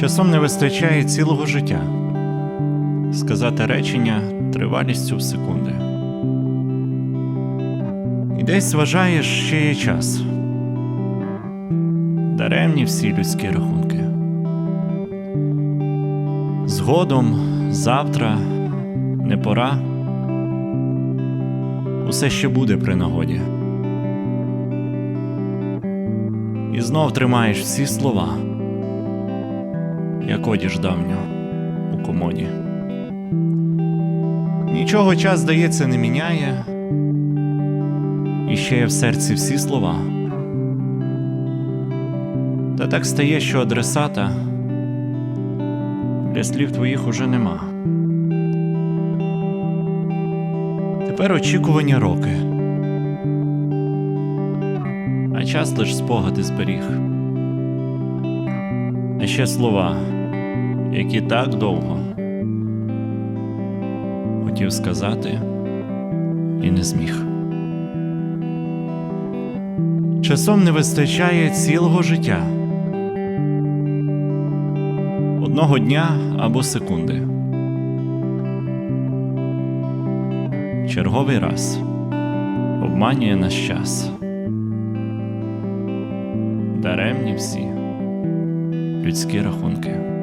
Часом не вистачає цілого життя. Сказати речення тривалістю в секунди. І десь вважаєш, ще є час. Даремні всі людські рахунки. Згодом, завтра, не пора. Усе ще буде при нагоді. І знов тримаєш всі слова, як одіж давню у комоді. Нічого час, здається, не міняє, і ще є в серці всі слова. Та так стає, що адресата для слів твоїх уже нема. Тепер очікування роки, а час лиш спогади зберіг. А ще слова, які так довго хотів сказати і не зміг. Часом не вистачає цілого життя, одного дня або секунди. Черговий раз обманює нас час. Даремні всі людські рахунки.